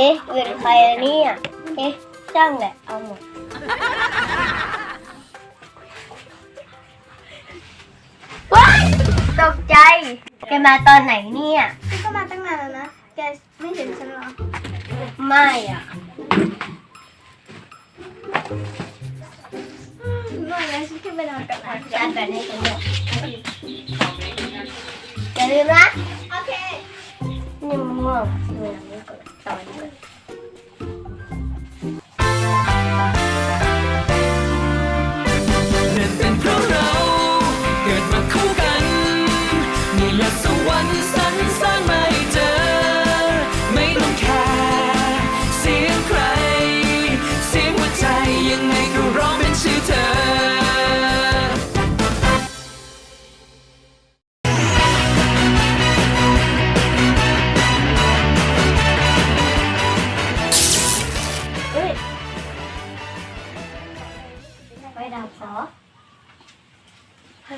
เอ๊ะเงินใครอะเนี่ยเอ๊ะจ้างแหละเอาหมดว้ายตกใจ แกมาตอนไหนเนี่ย พี่ก็มาตั้งนานแล้วนะ แกไม่เห็นฉันเหรอ ไม่อะเมื่อไงฉันขึ้นไปนอนกับนายจานแบบนี้ฉันด้วยอย่าลืมนะ โอเค นี่มะม่วงดูหนังนี้ก่ อน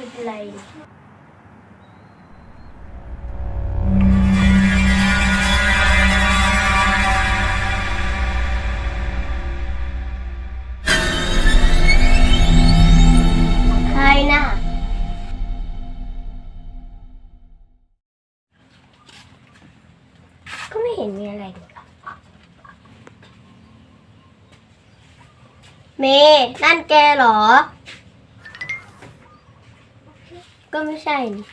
ไม่เป็นไรใครน่ะก็ไม่เห็นมีอะไรนี่เมย์นั่นแกเหรอ ก็ไม่ใช่นี่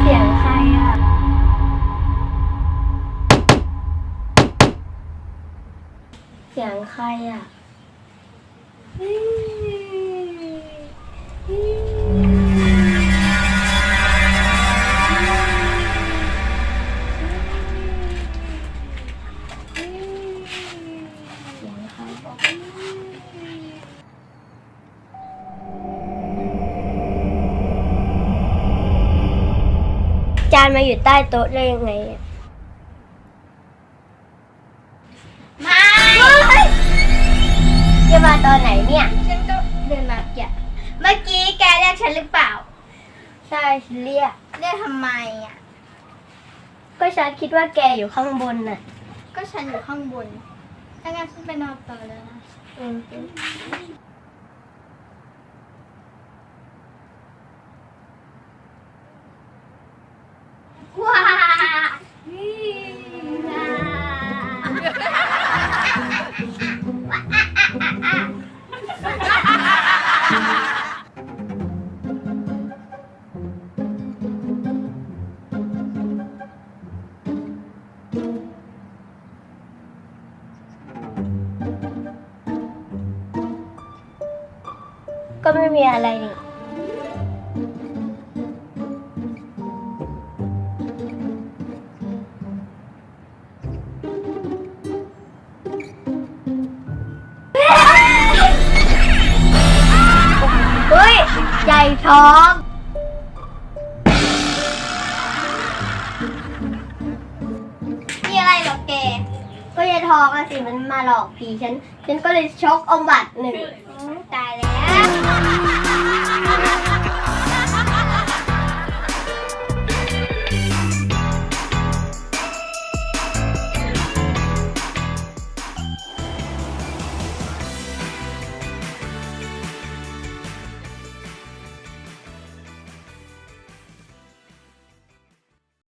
เสียงใครอะ เสียงใครอะ จานมาอยู่ใต้โต๊ะได้ยังไงอะมาจะมาตอนไหนเนี่ย ฉันก็เดินมาแกะเมื่อกี้แกเรียกฉันหรือเปล่า ใช่ฉันเรียก เรียกทำไมอะ ก็ฉันคิดว่าแกอยู่ข้างบนน่ะ ก็ฉันอยู่ข้างบนถ้างั้นฉันไปนอนต่อแล้วนะ อืม ก็ไม่มีอะไรนี่เฮ้ยใหญ่ท้องมีอะไรเหรอแก ก็ยายทองอะสิมันมาหลอกผีฉัน ฉันก็เลยชกเอาบัตรหนึ่งตายแล้ว